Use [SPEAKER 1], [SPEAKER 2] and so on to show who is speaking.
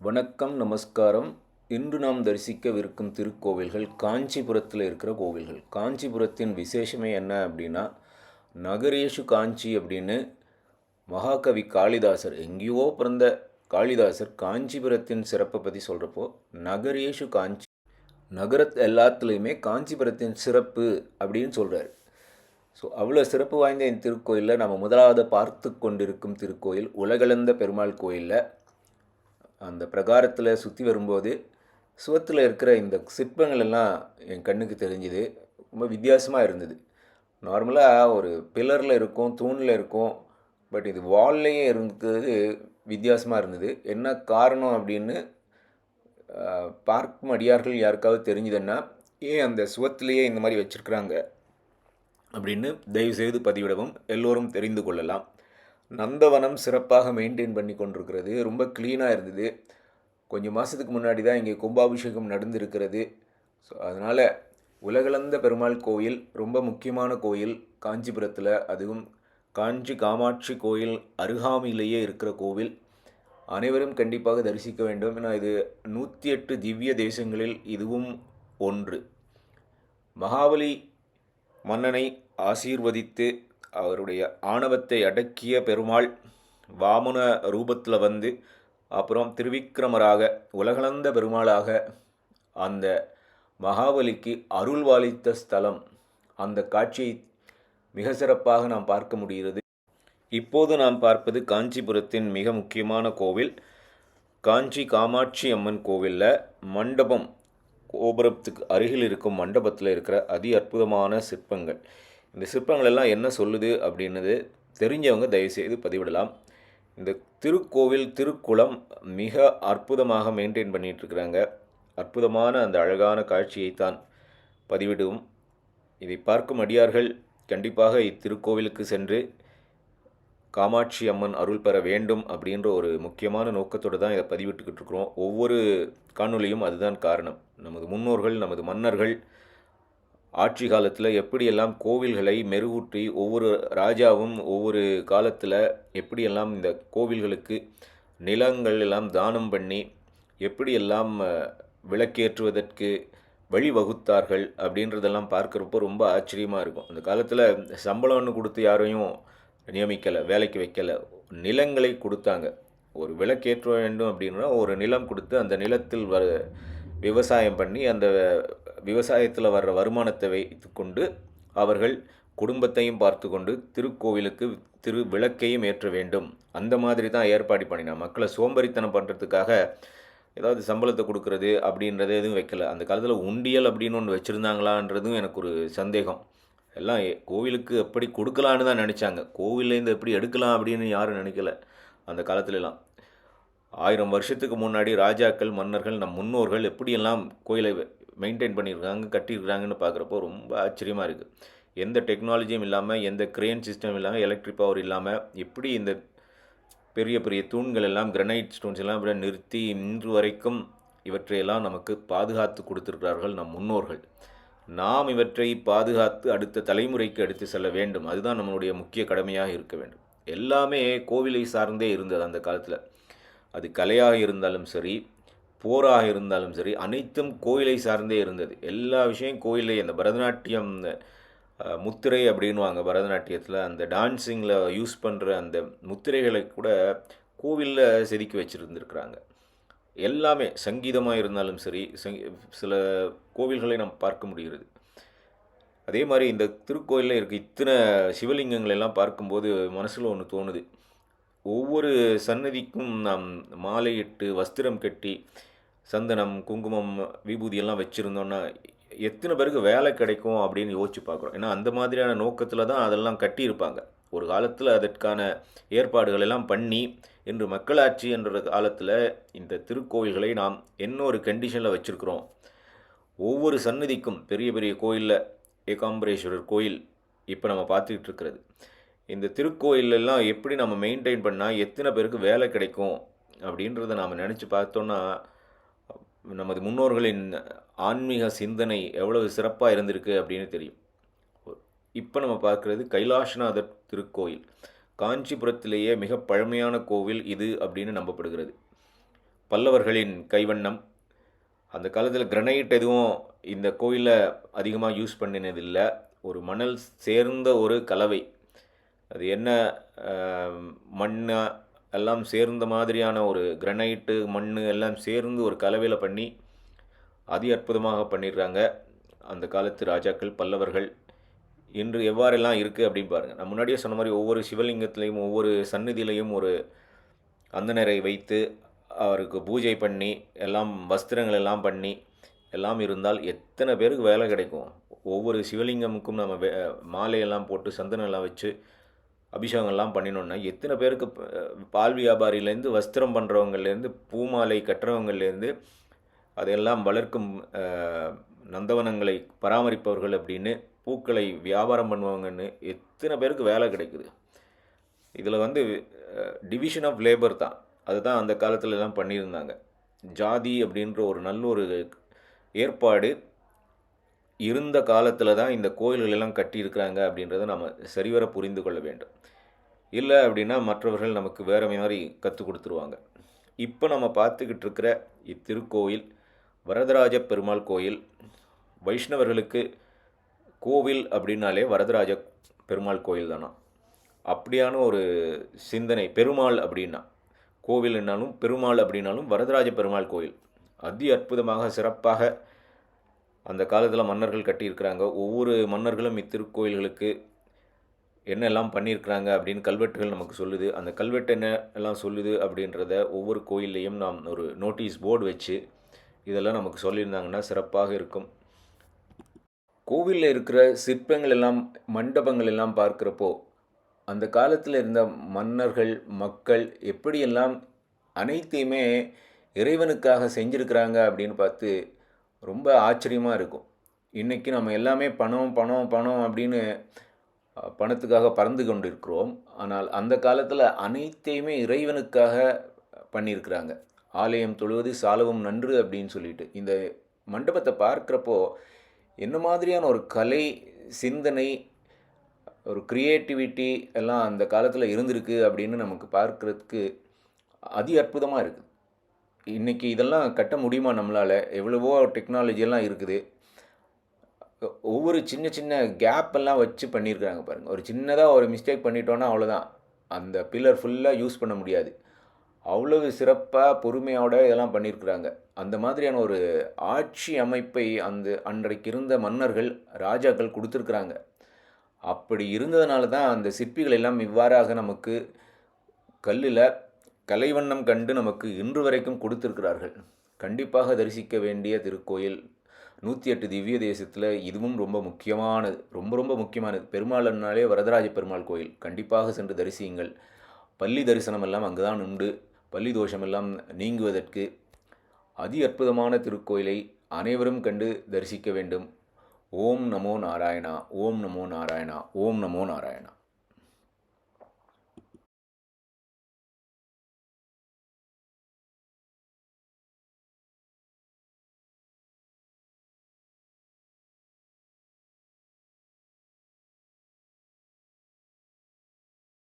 [SPEAKER 1] வணக்கம் நமஸ்காரம். இன்று நாம் தரிசிக்கவிருக்கும் திருக்கோவில்கள் காஞ்சிபுரத்தில் இருக்கிற கோவில்கள். காஞ்சிபுரத்தின் விசேஷமே என்ன அப்படின்னா நகரேஷு காஞ்சி அப்படின்னு மகாகவி காளிதாசர் எங்கேயோ பிறந்த காளிதாசர் காஞ்சிபுரத்தின் சிறப்பை பற்றி சொல்கிறப்போ நகரேஷு காஞ்சி நகரத் எல்லாத்துலேயுமே காஞ்சிபுரத்தின் சிறப்பு அப்படின்னு சொல்கிறார் ஸோ அவ்வளோ சிறப்பு வாய்ந்த இந்த திருக்கோயிலில் நம்ம முதலாவது பார்த்து கொண்டிருக்கும் திருக்கோயில் உலகளந்த பெருமாள் கோயிலில் அந்த பிரகாரத்தில் சுற்றி வரும்போது சுவத்தில் இருக்கிற இந்த சிற்பங்கள் எல்லாம் என் கண்ணுக்கு தெரிஞ்சுது. ரொம்ப வித்தியாசமாக இருந்தது. நார்மலாக ஒரு பில்லரில் இருக்கும் தூணில் இருக்கும் பட் இது வால்லையே இருந்தது வித்தியாசமாக இருந்தது. என்ன காரணம் அப்படின்னு பார்க்கும் அடியார்கள் யாருக்காவது தெரிஞ்சுதுன்னா ஏன் அந்த சுவத்திலேயே இந்த மாதிரி வச்சுருக்குறாங்க அப்படின்னு தயவுசெய்து பதிவிடவும் எல்லோரும் தெரிந்து கொள்ளலாம். நந்தவனம் சிறப்பாக மெயின்டைன் பண்ணி கொண்டிருக்கிறது ரொம்ப க்ளீனாக இருந்தது. கொஞ்சம் மாதத்துக்கு முன்னாடி தான் இங்கே கும்பாபிஷேகம் நடந்திருக்கிறது. ஸோ அதனால் உலகளந்த பெருமாள் கோயில் ரொம்ப முக்கியமான கோயில் காஞ்சிபுரத்தில். அதுவும் காஞ்சி காமாட்சி கோயில் அருகாமையிலேயே இருக்கிற கோவில். அனைவரும் கண்டிப்பாக தரிசிக்க வேண்டும். ஏன்னா இது நூற்றி எட்டு திவ்ய தேசங்களில் இதுவும் ஒன்று. மகாபலி மன்னனை ஆசீர்வதித்து அவருடைய ஆணவத்தை அடக்கிய பெருமாள் வாமன ரூபத்தில் வந்து அப்புறம் திருவிக்கிரமராக உலகளந்த பெருமாளாக அந்த மகாபலிக்கு அருள்வாளித்த ஸ்தலம். அந்த காட்சியை மிக சிறப்பாக நாம் பார்க்க முடிகிறது. இப்போது நாம் பார்ப்பது காஞ்சிபுரத்தின் மிக முக்கியமான கோவில். காஞ்சி காமாட்சி அம்மன் கோவிலில் மண்டபம் கோபுரத்துக்கு அருகில் இருக்கும் மண்டபத்தில் இருக்கிற அதி அற்புதமான சிற்பங்கள். இந்த சிற்பங்கள் எல்லாம் என்ன சொல்லுது அப்படின்னது தெரிஞ்சவங்க தயவுசெய்து பதிவிடலாம். இந்த திருக்கோவில் திருக்குளம் மிக அற்புதமாக மெயின்டைன் பண்ணிகிட்ருக்குறாங்க அற்புதமான அந்த அழகான காட்சியைத்தான் பதிவிடும். இதை பார்க்கும் அடியார்கள் கண்டிப்பாக இத்திருக்கோவிலுக்கு சென்று காமாட்சி அம்மன் அருள் பெற வேண்டும் அப்படின்ற ஒரு முக்கியமான நோக்கத்தோடு தான் இதை பதிவிட்டுக்கிட்டு இருக்கிறோம் ஒவ்வொரு காணொலியும் அதுதான் காரணம். நமது முன்னோர்கள் நமது மன்னர்கள் ஆட்சி காலத்தில் எப்படியெல்லாம் கோவில்களை மெருகூற்றி ஒவ்வொரு ராஜாவும் ஒவ்வொரு காலத்தில் எப்படியெல்லாம் இந்த கோவில்களுக்கு நிலங்கள் எல்லாம் தானம் பண்ணி எப்படியெல்லாம் விளக்கேற்றுவதற்கு வழிவகுத்தார்கள் அப்படின்றதெல்லாம் பார்க்குறப்போ ரொம்ப ஆச்சரியமாக இருக்கும். அந்த காலத்தில் சம்பளம்னு கொடுத்து யாரையும் நியமிக்கலை வேலைக்கு வைக்கலை. நிலங்களை கொடுத்தாங்க. ஒரு விளக்கேற்ற வேண்டும் அப்படின்னா ஒரு நிலம் கொடுத்து அந்த நிலத்தில் வ விவசாயம் பண்ணி அந்த விவசாயத்தில் வர்ற வருமானத்தை வைத்து கொண்டு அவர்கள் குடும்பத்தையும் பார்த்து கொண்டு திருக்கோவிலுக்கு திரு விளக்கையும் ஏற்ற வேண்டும். அந்த மாதிரி தான் ஏற்பாடு பண்ணினா. மக்களை சோம்பேறித்தனம் பண்ணுறதுக்காக ஏதாவது சம்பளத்தை கொடுக்கறது அப்படின்றது எதுவும் வைக்கல. அந்த காலத்தில் உண்டியல் அப்படின்னு ஒன்று வச்சுருந்தாங்களான்றதும் எனக்கு ஒரு சந்தேகம். எல்லாம் கோவிலுக்கு எப்படி கொடுக்கலான்னு தான் நினச்சாங்க. கோவில்லேருந்து எப்படி எடுக்கலாம் அப்படின்னு யாரும் நினைக்கல. அந்த காலத்துலலாம். ஆயிரம் வருஷத்துக்கு முன்னாடி ராஜாக்கள் மன்னர்கள் நம் முன்னோர்கள் எப்படியெல்லாம் கோயிலை மெயின்டைன் பண்ணியிருக்காங்க கட்டியிருக்காங்கன்னு பார்க்குறப்போ ரொம்ப ஆச்சரியமாக இருக்குது எந்த டெக்னாலஜியும் இல்லாமல் எந்த கிரேன் சிஸ்டம் இல்லாமல் எலக்ட்ரிக் பவர் இல்லாமல் எப்படி இந்த பெரிய பெரிய தூண்கள் எல்லாம் கிரனைட் ஸ்டோன்ஸ் எல்லாம் இப்படி நிறுத்தி இன்று வரைக்கும் இவற்றையெல்லாம் நமக்கு பாதுகாத்து கொடுத்துருக்கிறார்கள் நம் முன்னோர்கள். நாம் இவற்றை பாதுகாத்து அடுத்த தலைமுறைக்கு எடுத்து செல்ல வேண்டும். அதுதான் நம்மளுடைய முக்கிய கடமையாக இருக்க வேண்டும். எல்லாமே கோவிலை சார்ந்தே இருந்தது அந்த காலத்தில். அது கலையாக இருந்தாலும் சரி போராக இருந்தாலும் சரி அனைத்தும் கோயிலை சார்ந்தே இருந்தது. எல்லா விஷயம் கோயிலே அந்த பரதநாட்டியம் முத்திரை அப்படின்வாங்க பரதநாட்டியத்தில் அந்த டான்ஸிங்கில் யூஸ் பண்ணுற அந்த முத்திரைகளை கூட கோவிலில் செதுக்கி வச்சுருந்துருக்குறாங்க. எல்லாமே சங்கீதமாக இருந்தாலும் சரி சங்கி சில கோவில்களை நாம் பார்க்க முடிகிறது. அதே மாதிரி இந்த திருக்கோயிலில் இருக்க இத்தனை சிவலிங்கங்கள் எல்லாம் பார்க்கும்போது மனசில் ஒன்று தோணுது. ஒவ்வொரு சன்னதிக்கும் நாம் மாலையிட்டு வஸ்திரம் கட்டி சந்தனம் குங்குமம் விபூதி எல்லாம் வச்சுருந்தோன்னா எத்தனை பேருக்கு வேலை கிடைக்கும் அப்படின்னு யோசிச்சு பார்க்குறோம். ஏன்னா அந்த மாதிரியான நோக்கத்தில் தான் அதெல்லாம் கட்டியிருப்பாங்க. ஒரு காலத்தில் அதற்கான ஏற்பாடுகள் எல்லாம் பண்ணி இன்று மக்களாட்சி என்ற காலத்தில் இந்த திருக்கோயில்களை நாம் என்ன ஒரு கண்டிஷனில் வச்சுருக்கிறோம். ஒவ்வொரு சன்னதிக்கும் பெரிய பெரிய கோயிலில் ஏகாம்பரேஸ்வரர் கோயில் இப்போ நம்ம பார்த்துக்கிட்டு இருக்கிறது. இந்த திருக்கோயிலெல்லாம் எப்படி நம்ம மெயின்டைன் பண்ணால் எத்தனை பேருக்கு வேலை கிடைக்கும் அப்படின்றத நாம் நினச்சி பார்த்தோன்னா நமது முன்னோர்களின் ஆன்மீக சிந்தனை எவ்வளவு சிறப்பாக இருந்திருக்கு அப்படின்னு தெரியும். இப்போ நம்ம பார்க்குறது கைலாசநாதர் திருக்கோயில். காஞ்சிபுரத்திலேயே மிக பழமையான கோவில் இது அப்படின்னு நம்பப்படுகிறது. பல்லவர்களின் கைவண்ணம். அந்த காலத்தில் கிரனைட் எதுவும் இந்த கோயிலில் அதிகமாக யூஸ் பண்ணினதில்லை. ஒரு மணல் சேர்ந்த ஒரு கலவை. அது என்ன மண்ணாக எல்லாம் சேர்ந்த மாதிரியான ஒரு கிரனைட்டு மண் எல்லாம் சேர்ந்து ஒரு கலவையில் பண்ணி அதி அற்புதமாக பண்ணிடுறாங்க அந்த காலத்து ராஜாக்கள் பல்லவர்கள். இன்று எவ்வாறெல்லாம் இருக்குது அப்படின்னு பாருங்கள் நான் முன்னாடியே சொன்ன மாதிரி ஒவ்வொரு சிவலிங்கத்திலையும் ஒவ்வொரு சந்நிதியிலையும் ஒரு அந்தனரை வைத்து அவருக்கு பூஜை பண்ணி எல்லாம் வஸ்திரங்கள் எல்லாம் பண்ணி எல்லாம் இருந்தால் எத்தனை பேருக்கு வேலை கிடைக்கும்? ஒவ்வொரு சிவலிங்கமுக்கும் நம்ம வே மாலையெல்லாம் போட்டு சந்தனம்லாம் வச்சு அபிஷேகம்லாம் பண்ணினோன்னா எத்தனை பேருக்கு பால் வியாபாரியிலேருந்து வஸ்திரம் பண்ணுறவங்கலேருந்து பூமாலை கட்டுறவங்கலேருந்து அதையெல்லாம் வளர்க்கும் நந்தவனங்களை பராமரிப்பவர்கள் அப்படின்னு பூக்களை வியாபாரம் பண்ணுவாங்கன்னு எத்தனை பேருக்கு வேலை கிடைக்குது. இதில் வந்து டிவிஷன் ஆஃப் லேபர் தான். அதுதான் அந்த காலத்துலலாம் பண்ணியிருந்தாங்க. ஜாதி அப்படின்ற ஒரு நல்ல ஒரு ஏற்பாடு இருந்த காலத்தில் தான் இந்த கோயில்கள் எல்லாம் கட்டியிருக்கிறாங்க அப்படின்றத நம்ம சரிவர புரிந்து கொள்ள வேண்டும். இல்லை அப்படின்னா மற்றவர்கள் நமக்கு வேறு மாதிரி கற்றுக் கொடுத்துருவாங்க. இப்போ நம்ம பார்த்துக்கிட்டு இருக்கிற இத்திருக்கோயில் வரதராஜ பெருமாள் கோயில் வைஷ்ணவர்களுக்கு கோவில் அப்படின்னாலே வரதராஜ பெருமாள் கோயில் தானா? அப்படியான ஒரு சிந்தனை பெருமாள் அப்படின்னா கோவில் என்னாலும் பெருமாள் அப்படின்னாலும் வரதராஜ பெருமாள் கோயில். அதி அற்புதமாக சிறப்பாக அந்த காலத்தில் மன்னர்கள் கட்டியிருக்கிறாங்க. ஒவ்வொரு மன்னர்களும் இத்திருக்கோயில்களுக்கு என்னெல்லாம் பண்ணியிருக்கிறாங்க அப்படின்னு கல்வெட்டுகள் நமக்கு சொல்லுது. அந்த கல்வெட்டு என்ன எல்லாம் சொல்லுது அப்படின்றத ஒவ்வொரு கோயில்லையும் நாம் ஒரு நோட்டீஸ் போர்டு வச்சு இதெல்லாம் நமக்கு சொல்லியிருந்தாங்கன்னா சிறப்பாக இருக்கும். கோவிலில் இருக்கிற சிற்பங்கள் எல்லாம் மண்டபங்கள் எல்லாம் பார்க்குறப்போ அந்த காலத்தில் இருந்த மன்னர்கள் மக்கள் எப்படியெல்லாம் அனைத்தையுமே இறைவனுக்காக செஞ்சுருக்கிறாங்க அப்படின்னு பார்த்து ரொம்ப ஆச்சரியமாக இருக்கும். இன்றைக்கி நம்ம எல்லாமே பணம் பணம் பணம் அப்படின்னு பணத்துக்காக பறந்து கொண்டு இருக்கிறோம் ஆனால் அந்த காலத்தில் அனைத்தையுமே இறைவனுக்காக பண்ணியிருக்கிறாங்க. ஆலயம் தொழுவது சாலவும் நன்று அப்படின்னு சொல்லிட்டு. இந்த மண்டபத்தை பார்க்குறப்போ என்ன மாதிரியான ஒரு கலை சிந்தனை ஒரு க்ரியேட்டிவிட்டி எல்லாம் அந்த காலத்தில் இருந்திருக்கு அப்படின்னு நமக்கு பார்க்குறதுக்கு அதி அற்புதமாக இருக்குது. இன்றைக்கி இதெல்லாம் கட்ட முடியுமா நம்மளால்? எவ்வளவோ டெக்னாலஜியெல்லாம் இருக்குது. ஒவ்வொரு சின்ன சின்ன கேப் எல்லாம் வச்சு பண்ணியிருக்கிறாங்க பாருங்கள் ஒரு சின்னதாக ஒரு மிஸ்டேக் பண்ணிட்டோன்னா அவ்வளோதான் அந்த பில்லர் ஃபுல்லாக யூஸ் பண்ண முடியாது. அவ்வளவு சிறப்பாக பொறுமையோடு இதெல்லாம் பண்ணியிருக்கிறாங்க. அந்த மாதிரியான ஒரு ஆட்சி அமைப்பை அந்த அன்றைக்கு இருந்த மன்னர்கள் ராஜாக்கள் கொடுத்துருக்குறாங்க. அப்படி இருந்ததுனால தான் அந்த சிற்பிகள் எல்லாம் இவ்வாறாக நமக்கு கல்லில் கலைவண்ணம் கண்டு நமக்கு இன்று வரைக்கும் கொடுத்துருக்கிறார்கள். கண்டிப்பாக தரிசிக்க வேண்டிய திருக்கோயில் நூற்றி எட்டு திவ்ய தேசத்தில் இதுவும் ரொம்ப முக்கியமானது. ரொம்ப ரொம்ப முக்கியமானது. பெருமாள்னாலே வரதராஜ பெருமாள் கோயில். கண்டிப்பாக சென்று தரிசியுங்கள். பள்ளி தரிசனம் எல்லாம் அங்கு தான் உண்டு. பள்ளி தோஷமெல்லாம் நீங்குவதற்கு அதி அற்புதமான திருக்கோயிலை அனைவரும் கண்டு தரிசிக்க வேண்டும். ஓம் நமோ நாராயணா. ஓம் நமோ நாராயணா. ஓம் நமோ நாராயணா.